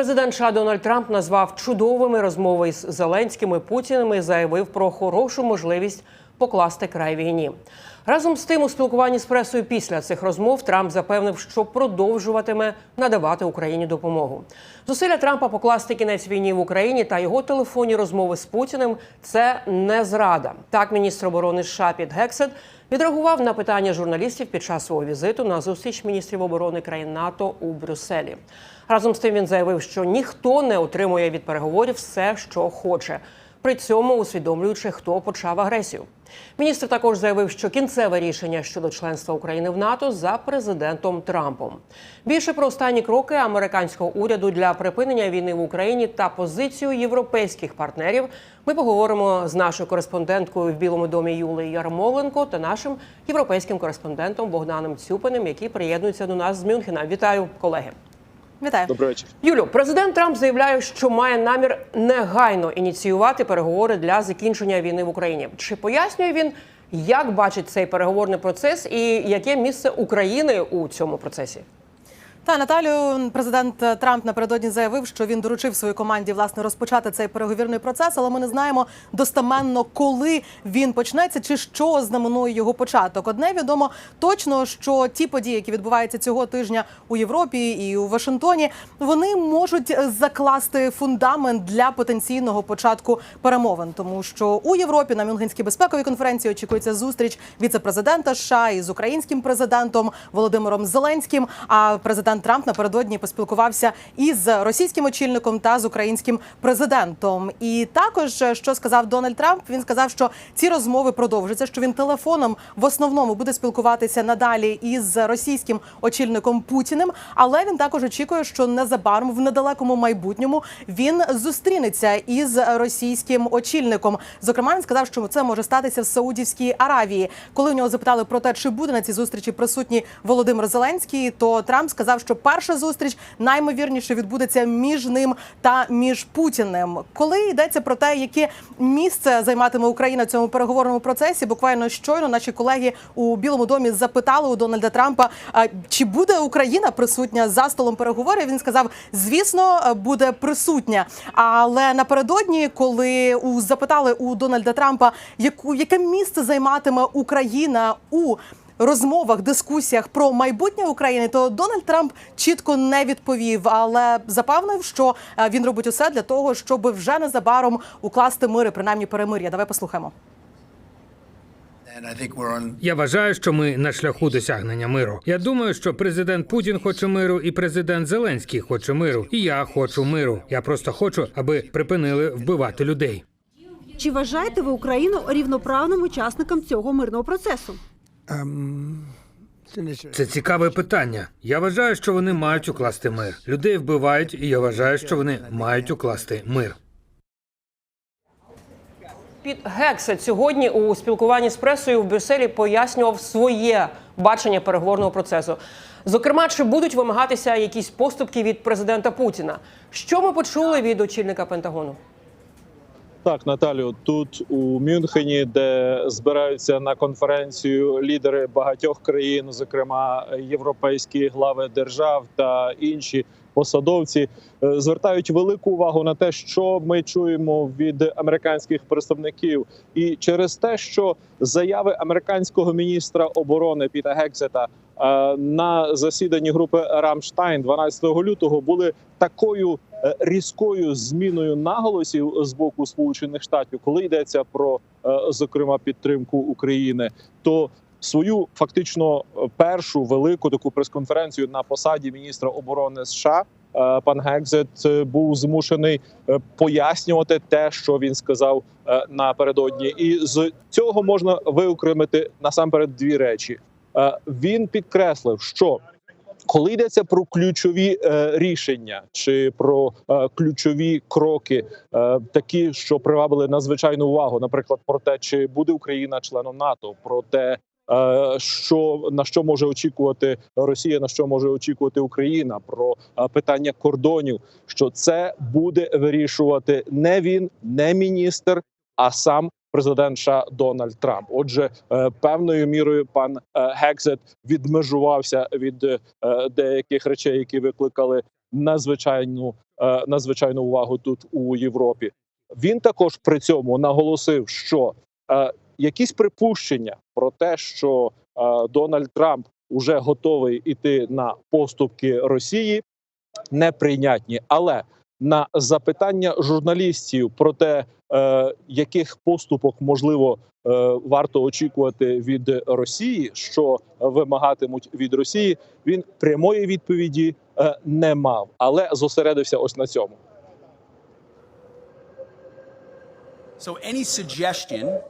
Президент США Дональд Трамп назвав чудовими розмови з Зеленським і Путіним і заявив про хорошу можливість покласти край війні. Разом з тим, у спілкуванні з пресою після цих розмов Трамп запевнив, що продовжуватиме надавати Україні допомогу. Зусилля Трампа покласти кінець війні в Україні та його телефонні розмови з Путіним це не зрада. Так, міністр оборони США Піт Гексет відреагував на питання журналістів під час свого візиту на зустріч міністрів оборони країн НАТО у Брюсселі. Разом з тим він заявив, що ніхто не отримує від переговорів все, що хоче. При цьому усвідомлюючи, хто почав агресію. Міністр також заявив, що кінцеве рішення щодо членства України в НАТО за президентом Трампом. Більше про останні кроки американського уряду для припинення війни в Україні та позицію європейських партнерів ми поговоримо з нашою кореспонденткою в Білому домі Юлією Ярмоленко та нашим європейським кореспондентом Богданом Цюпиним, який приєднується до нас з Мюнхена. Вітаю, колеги. Вітаю. Добрий вечір. Юлю, президент Трамп заявляє, що має намір негайно ініціювати переговори для закінчення війни в Україні. Чи пояснює він, як бачить цей переговорний процес і яке місце України у цьому процесі? Та Наталію, президент Трамп напередодні заявив, що він доручив своїй команді власне розпочати цей переговірний процес, але ми не знаємо достеменно, коли він почнеться чи що знаменує його початок. Одне відомо точно, що ті події, які відбуваються цього тижня у Європі і у Вашингтоні, вони можуть закласти фундамент для потенційного початку перемовин, тому що у Європі на Мюнхенській безпековій конференції очікується зустріч віце-президента США із українським президентом Володимиром Зеленським. А президент Трамп напередодні поспілкувався із російським очільником та з українським президентом. І також що сказав Дональд Трамп, він сказав, що ці розмови продовжаться. Що він телефоном в основному буде спілкуватися надалі із російським очільником Путіним. Але він також очікує, що незабаром в недалекому майбутньому він зустрінеться із російським очільником. Зокрема, він сказав, що це може статися в Саудівській Аравії. Коли у нього запитали про те, чи буде на цій зустрічі присутній Володимир Зеленський, то Трамп сказав, що перша зустріч наймовірніше відбудеться між ним та між Путіним. Коли йдеться про те, яке місце займатиме Україна в цьому переговорному процесі, буквально щойно наші колеги у Білому домі запитали у Дональда Трампа, чи буде Україна присутня за столом переговорів. Він сказав, звісно, буде присутня. Але напередодні, коли у запитали у Дональда Трампа, яку яке місце займатиме Україна у розмовах, дискусіях про майбутнє України, то Дональд Трамп чітко не відповів, але запевнив, що е, він робить усе для того, щоб вже незабаром укласти мири, принаймні перемир'я. Давай послухаємо. Я вважаю, що ми на шляху досягнення миру. Я думаю, що президент Путін хоче миру, і президент Зеленський хоче миру. І я хочу миру. Я просто хочу, аби припинили вбивати людей. Чи вважаєте ви Україну рівноправним учасником цього мирного процесу? Це цікаве питання. Я вважаю, що вони мають укласти мир. Людей вбивають, і я вважаю, що вони мають укласти мир. Під Гексет сьогодні у спілкуванні з пресою в Брюсселі пояснював своє бачення переговорного процесу. Зокрема, чи будуть вимагатися якісь поступки від президента Путіна? Що ми почули від очільника Пентагону? Так, Наталю, тут у Мюнхені, де збираються на конференцію лідери багатьох країн, зокрема європейські глави держав та інші посадовці, е, звертають велику увагу на те, що ми чуємо від американських представників, і через те, що заяви американського міністра оборони Піта Гексета на засіданні групи Рамштайн 12 лютого були такою е, різкою зміною наголосів з боку Сполучених Штатів, коли йдеться про е, зокрема підтримку України, то свою фактично е, першу велику таку прес-конференцію на посаді міністра оборони США. е, Пан Гекзет е, був змушений е, пояснювати те, що він сказав е, напередодні, і з цього можна виокремити насамперед дві речі. Е, Він підкреслив, що коли йдеться про ключові е, рішення чи про е, ключові кроки, е, такі, що привабили надзвичайну увагу, наприклад, про те, чи буде Україна членом НАТО, про те, е, що на що може очікувати Росія, на що може очікувати Україна, про е, питання кордонів, що це буде вирішувати не він, не міністр, а сам президент США Дональд Трамп. Отже, е, певною мірою пан е, Гексет відмежувався від е, деяких речей, які викликали надзвичайну, надзвичайну увагу тут у Європі. Він також при цьому наголосив, що якісь припущення про те, що Дональд Трамп уже готовий іти на поступки Росії, неприйнятні. Але на запитання журналістів про те, е, яких поступок можливо е, варто очікувати від Росії, що вимагатимуть від Росії, він прямої відповіді е, не мав, але зосередився ось на цьому. So any suggestion...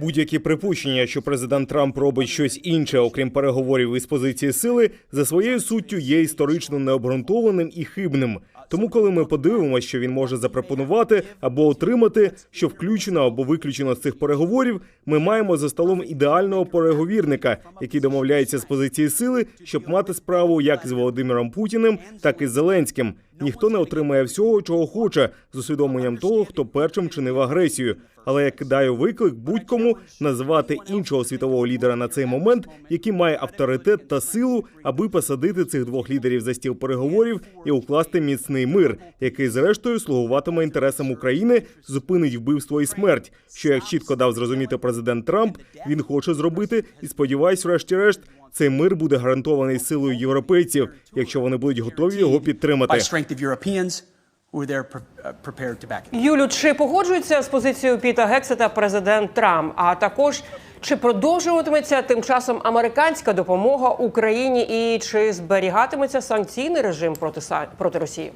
Будь-які припущення, що президент Трамп робить щось інше, окрім переговорів із позиції сили, за своєю суттю є історично необґрунтованим і хибним. Тому, коли ми подивимося, що він може запропонувати або отримати, що включено або виключено з цих переговорів, ми маємо за столом ідеального переговірника, який домовляється з позиції сили, щоб мати справу як з Володимиром Путіним, так і з Зеленським. Ніхто не отримає всього, чого хоче, з усвідомленням того, хто першим чинив агресію. Але я кидаю виклик будь-кому назвати іншого світового лідера на цей момент, який має авторитет та силу, аби посадити цих двох лідерів за стіл переговорів і укласти міцний мир, який зрештою слугуватиме інтересам України, зупинить вбивство і смерть. Що як чітко дав зрозуміти президент Трамп, він хоче зробити, і сподіваюсь, врешті-решт, цей мир буде гарантований силою європейців, якщо вони будуть готові його підтримати. uh. Юлю, чи погоджується з позицією Піта Гексета президент Трамп? А також чи продовжуватиметься тим часом американська допомога Україні і чи зберігатиметься санкційний режим проти Са- проти Росії?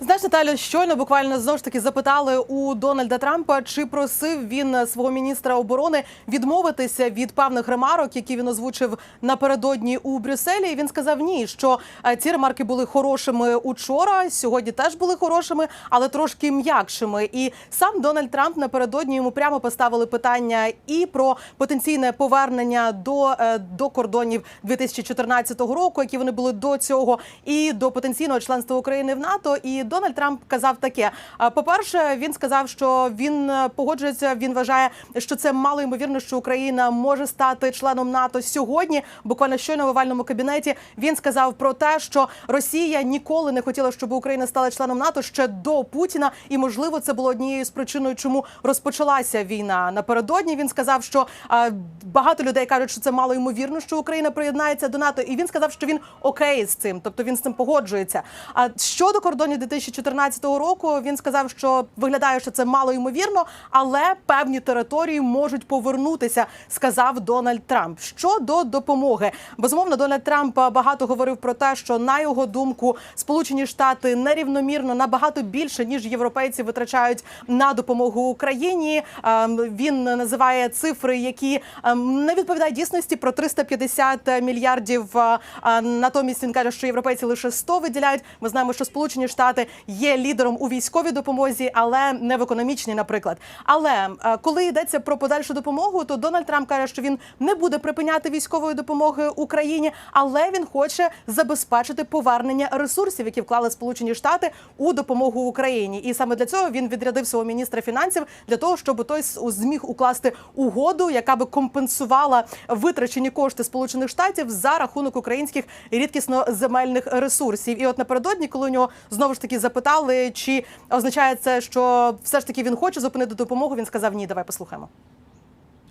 Знаєш, Наталю, щойно буквально знову ж таки запитали у Дональда Трампа, чи просив він свого міністра оборони відмовитися від певних ремарок, які він озвучив напередодні у Брюсселі. І він сказав ні, що е, ці ремарки були хорошими учора, сьогодні теж були хорошими, але трошки м'якшими. І сам Дональд Трамп напередодні йому прямо поставили питання і про потенційне повернення до, е, до кордонів 2014 року, які вони були до цього, і до потенційного членства України в НАТО. І Дональд Трамп казав таке: А, по-перше, він сказав, що він е, погоджується. Він вважає, що це мало ймовірно, що Україна може стати членом НАТО сьогодні. Буквально щойно в овальному кабінеті він сказав про те, що Росія ніколи не хотіла, щоб Україна стала членом НАТО ще до Путіна, і можливо це було однією з причиною, чому розпочалася війна. Напередодні він сказав, що а, багато людей кажуть, що це мало ймовірно, що Україна приєднається до НАТО. І він сказав, що він окей з цим, тобто він з цим погоджується. А щодо кордонів 2014 року, він сказав, що виглядає, що це мало ймовірно, але певні території можуть повернутися, сказав Дональд Трамп. Щодо допомоги, безумовно, Дональд Трамп багато говорив про те, що на його думку Сполучені Штати нерівномірно набагато більше ніж європейці витрачають на допомогу Україні. Ем, Він називає цифри, які ем, не відповідають дійсності про 350 мільярдів. е, Натомість він каже, що європейці лише 100 виділяють. Ми знаємо, що Сполучені Штати є лідером у військовій допомозі, але не в економічній, наприклад. Але е, коли йдеться про подальшу допомогу, то Дональд Трамп каже, що він не буде припиняти військової допомоги Україні, але він хоче забезпечити повернення ресурсів, які вклали Сполучені Штати у допомогу Україні. І саме для цього він відрядив свого міністра фінансів для того, щоб той зміг укласти угоду, яка би компенсувала витрачені кошти Сполучених Штатів за рахунок українських рідкісно-земельних ресурсів. І от напередодні, коли у нього знову ж таки запитали, чи означає це, що все ж таки він хоче зупинити допомогу, він сказав ні. Давай послухаємо.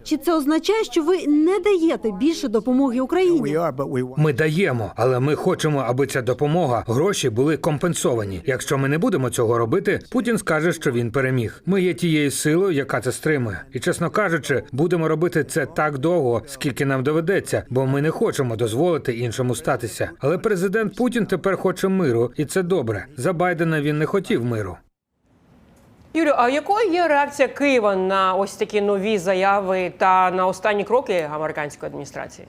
Чи це означає, що ви не даєте більше допомоги Україні? Ми даємо, але ми хочемо, аби ця допомога, гроші були компенсовані. Якщо ми не будемо цього робити, Путін скаже, що він переміг. Ми є тією силою, яка це стримує. І чесно кажучи, будемо робити це так довго, скільки нам доведеться, бо ми не хочемо дозволити іншому статися. Але президент Путін тепер хоче миру, і це добре. За Байдена він не хотів миру. Юлю, а якою є реакція Києва на ось такі нові заяви та на останні кроки американської адміністрації?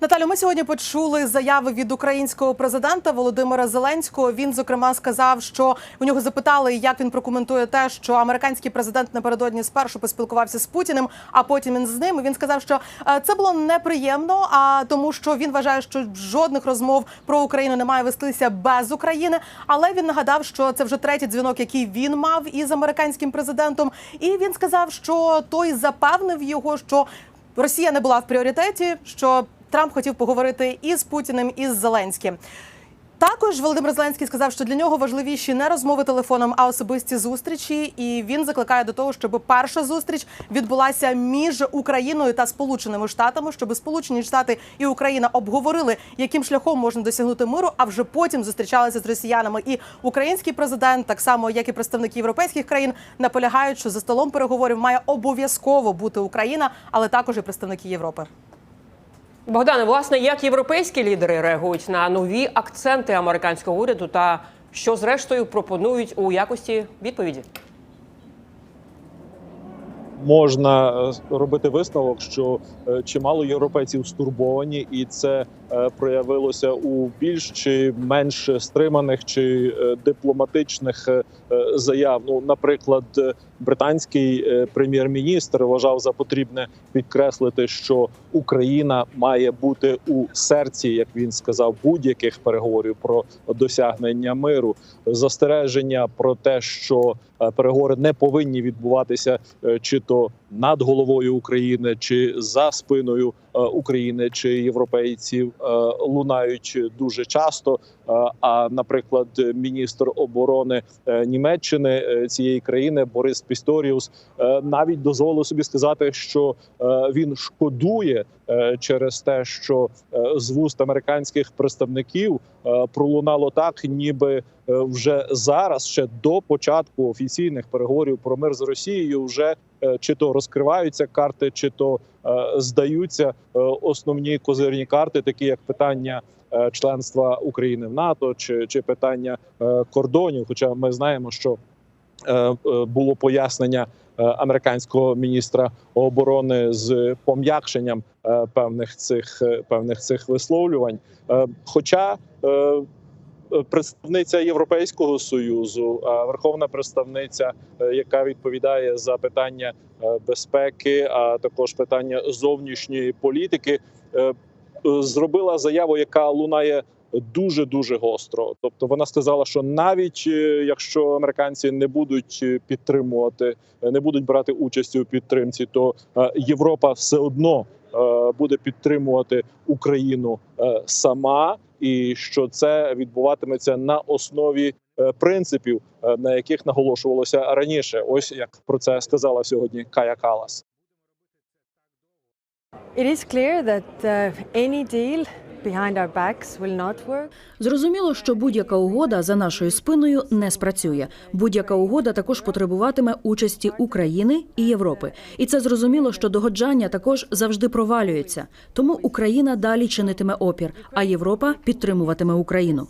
Наталю, ми сьогодні почули заяви від українського президента Володимира Зеленського. Він зокрема сказав, що у нього запитали, як він прокоментує те, що американський президент напередодні спершу поспілкувався з Путіним, а потім він з ним. Він сказав, що е, це було неприємно, а тому, що він вважає, що жодних розмов про Україну не має вестися без України. Але він нагадав, що це вже третій дзвінок, який він мав із американським президентом. І він сказав, що той запевнив його, що Росія не була в пріоритеті. що Трамп хотів поговорити і з Путіним, і з Зеленським. Також Володимир Зеленський сказав, що для нього важливіші не розмови телефоном, а особисті зустрічі. І він закликає до того, щоб перша зустріч відбулася між Україною та Сполученими Штатами, щоб Сполучені Штати і Україна обговорили, яким шляхом можна досягнути миру, а вже потім зустрічалися з росіянами. І український президент, так само як і представники європейських країн, наполягають, що за столом переговорів має обов'язково бути Україна, але також і представники Європи. Богдане, власне, як європейські лідери реагують на нові акценти американського уряду та що зрештою пропонують у якості відповіді? Можна е, робити висновок, що е, чимало європейців стурбовані, і це е, проявилося у більш чи менш стриманих чи дипломатичних заяв. Ну, наприклад, британський прем'єр-міністр вважав за потрібне підкреслити, що Україна має бути у серці, як він сказав, будь-яких переговорів про досягнення миру. Застереження про те, що переговори не повинні відбуватися чи то над головою України, чи за спиною е, України чи європейців е, лунають дуже часто. Е, А, наприклад, міністр оборони Німеччини цієї країни Борис Пісторіус навіть дозволив собі сказати, що він шкодує через те, що з вуст американських представників пролунало так, ніби вже зараз, ще до початку офіційних переговорів про мир з Росією, вже чи то розкриваються карти, чи то е, здаються е, основні козирні карти, такі як питання. е, Членства України в НАТО чи, чи питання кордонів. Хоча ми знаємо, що було пояснення американського міністра оборони з пом'якшенням певних цих певних цих висловлювань. Хоча представниця Європейського союзу, верховна представниця, е, яка відповідає за питання е, безпеки, а також питання зовнішньої політики, е, е, зробила заяву, яка лунає дуже дуже гостро. Тобто вона сказала, що навіть е, якщо американці не будуть е, підтримувати, е, не будуть брати участь у підтримці, то е, Європа все одно е, буде підтримувати Україну е, сама, і що це відбуватиметься на основі е, принципів, е, на яких наголошувалося раніше. Ось як про це сказала сьогодні Кая Калас. It is clear that uh, any deal Зрозуміло, що будь-яка угода за нашою спиною не спрацює. Будь-яка угода також потребуватиме участі України і Європи. І це зрозуміло, що догоджання також завжди провалюється. Тому Україна далі чинитиме опір, а Європа підтримуватиме Україну.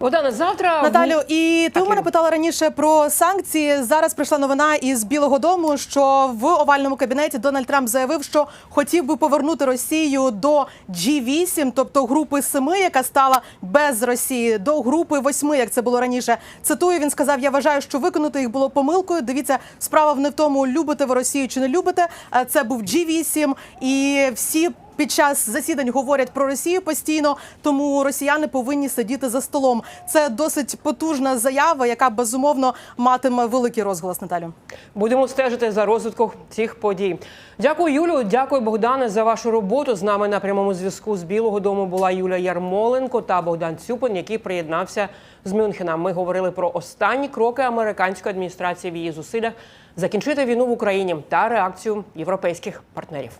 Богдане, завтра Наталю, і ти у мене питала раніше про санкції. Зараз прийшла новина із Білого Дому, що в овальному кабінеті Дональд Трамп заявив, що хотів би повернути Росію до G8, тобто групи семи, яка стала без Росії, до групи восьми, як це було раніше. Цитую, він сказав: Я вважаю, що виконати їх було помилкою. Дивіться, справа не в тому, любите ви Росію чи не любите. Е, Це був G8, і всі. Під час засідань говорять про Росію постійно, тому росіяни повинні сидіти за столом. Це досить потужна заява, яка безумовно матиме великий розголос. Наталю. Будемо стежити за розвитком цих подій. Дякую, Юлю. Дякую, Богдане, за вашу роботу. З нами на прямому зв'язку з Білого Дому була Юля Ярмоленко та Богдан Цюпин, який приєднався з Мюнхена. Ми говорили про останні кроки американської адміністрації в її зусиллях закінчити війну в Україні та реакцію європейських партнерів.